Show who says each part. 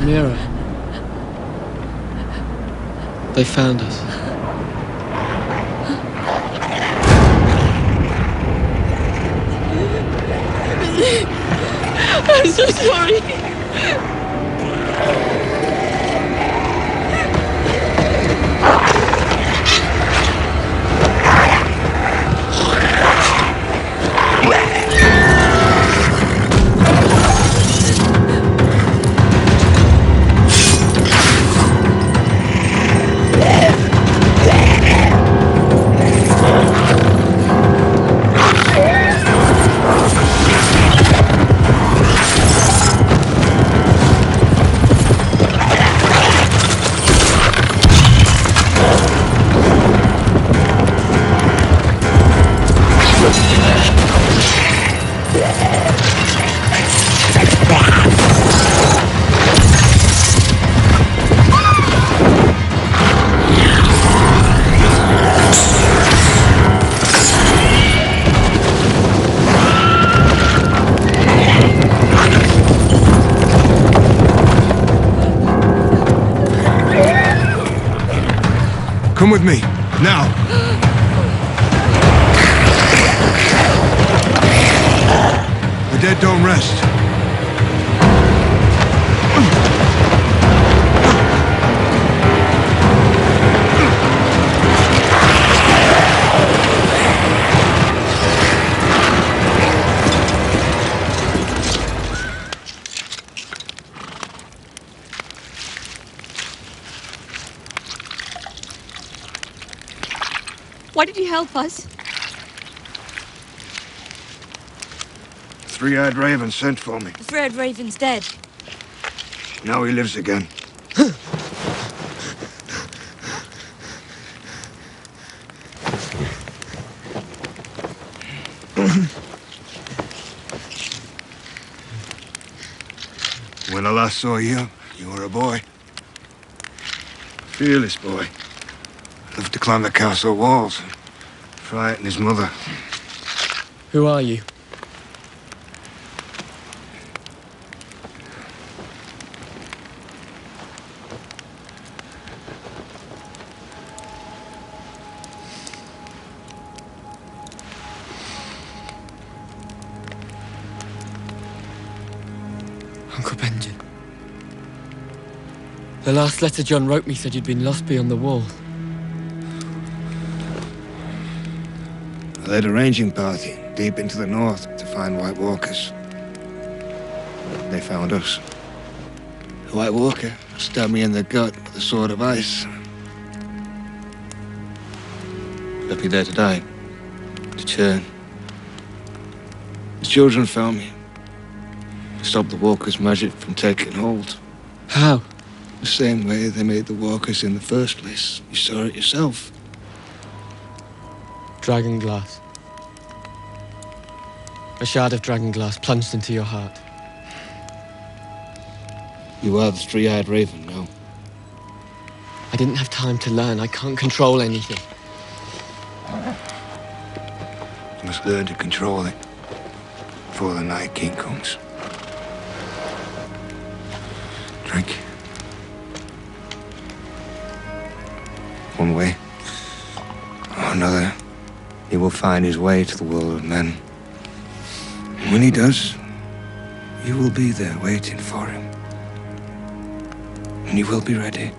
Speaker 1: Rhaenyra. They found us.
Speaker 2: I'm so sorry.
Speaker 3: Come with me, now. The dead don't rest.
Speaker 2: Why did you help us?
Speaker 3: Three-eyed raven sent for me.
Speaker 2: The three-eyed Raven's dead.
Speaker 3: Now he lives again. when I last saw you, you were a boy. Fearless boy. Loved to climb the castle walls and frighten his mother.
Speaker 1: Who are you? Uncle Benjen. The last letter John wrote me said you'd been lost beyond the wall.
Speaker 3: Led a ranging party deep into the north to find White Walkers. They found us. The White Walker stabbed me in the gut with a sword of ice. Left me there to die. To churn. The children found me. To stop the Walkers' magic from taking hold.
Speaker 1: How?
Speaker 3: The same way they made the Walkers in the first place. You saw it yourself.
Speaker 1: Dragon glass. A shard of dragon glass plunged into your heart.
Speaker 3: You are the three-eyed raven now.
Speaker 1: I didn't have time to learn. I can't control anything.
Speaker 3: You must learn to control it before the Night King comes. Drink. One way or another, he will find his way to the world of men. When he does, you will be there waiting for him. And you will be ready.